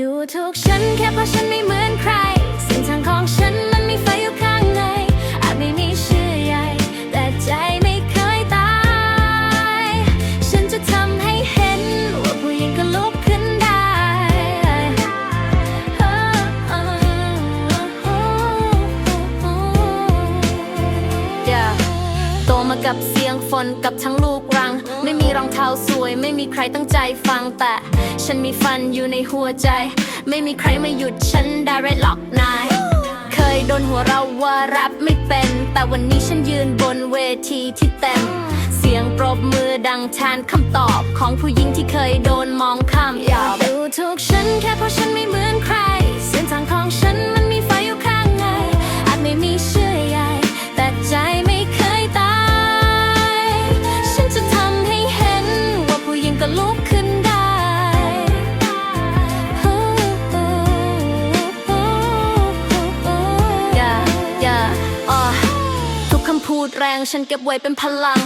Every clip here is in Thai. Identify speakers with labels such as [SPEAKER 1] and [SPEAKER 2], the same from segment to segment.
[SPEAKER 1] ดูถูกฉันแค่เพราะฉันไม่เหมือนใครเส้นทางของฉัน กับเสียงฝนกับทั้งลูกรัง ไม่มีรองเท้าสวย ไม่มีใครตั้งใจฟังแต่ ฉันมีฟันอยู่ในหัวใจ ไม่มีใครมาหยุดฉันได้ไรหรอกนายเคยโดนหัวเราว่าแรปไม่เป็น แต่วันนี้ฉันยืนบนเวทีที่เต็ม เสียงปรบมือดังแทนคำตอบของผู้หญิงที่เคยโดนมองข้ามอย่าดูถูกฉันแค่เพราะฉันไม่เหมือนใคร เส้นทางของฉันมันมีไฟอยู่ข้างในอาจไม่มีเชื่อให ดแรงฉันเก็บไว้เป็นพลัง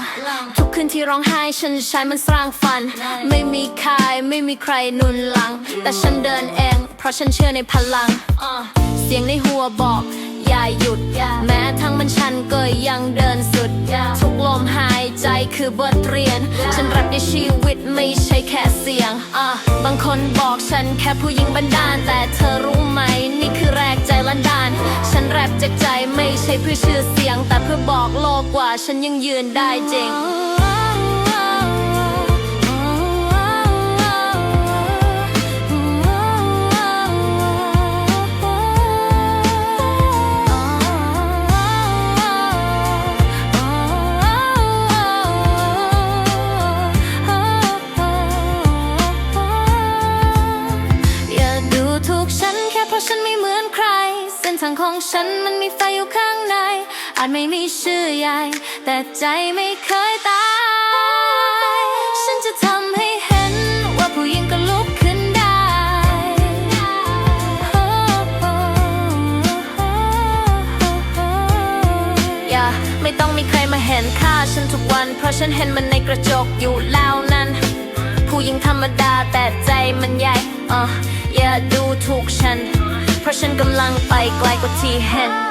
[SPEAKER 1] ทุกคืนที่ร้องไห้ฉันใช้มันสร้างฝัน ไม่มีใครไม่มีใครหนุนหลัง แต่ฉันเดินเอง เพราะฉันเชื่อในพลังอะเสียงในหัวบอก อย่าหยุด แม้ทั้งมันชันก็ยังเดินสุด ทุกลมหายใจคือบทเรียน ฉันรักในชีวิตไม่ใช่แค่เสียงอะบางคนบอกฉันแค่ผู้หญิงบันดาล แต่เธอรู้ไหมนี่คือแรกใจลันดาน ฉันแรปจากใจไม่ใช่เพื่อชื่อเสียง แต่เพื่อบอกโลกว่าฉันยังยืนได้จริง ไม่เหมือนใคร เส้นทางของฉันมันมีไฟอยู่ข้างใน อาจไม่มีชื่อใหญ่ แต่ใจไม่เคยตาย ฉันจะทำให้เห็นว่าผู้หญิงก็ลุกขึ้นได้ อย่าไม่ต้องมีใครมาเห็นค่าฉันทุกวัน เพราะฉันเห็นมันในกระจกอยู่แล้วนั้น ผู้หญิงธรรมดาแต่ใจมันใหญ่อะอย่าดูถูกฉัน ราะฉันกำลังไปไกลกว่าที่เห็น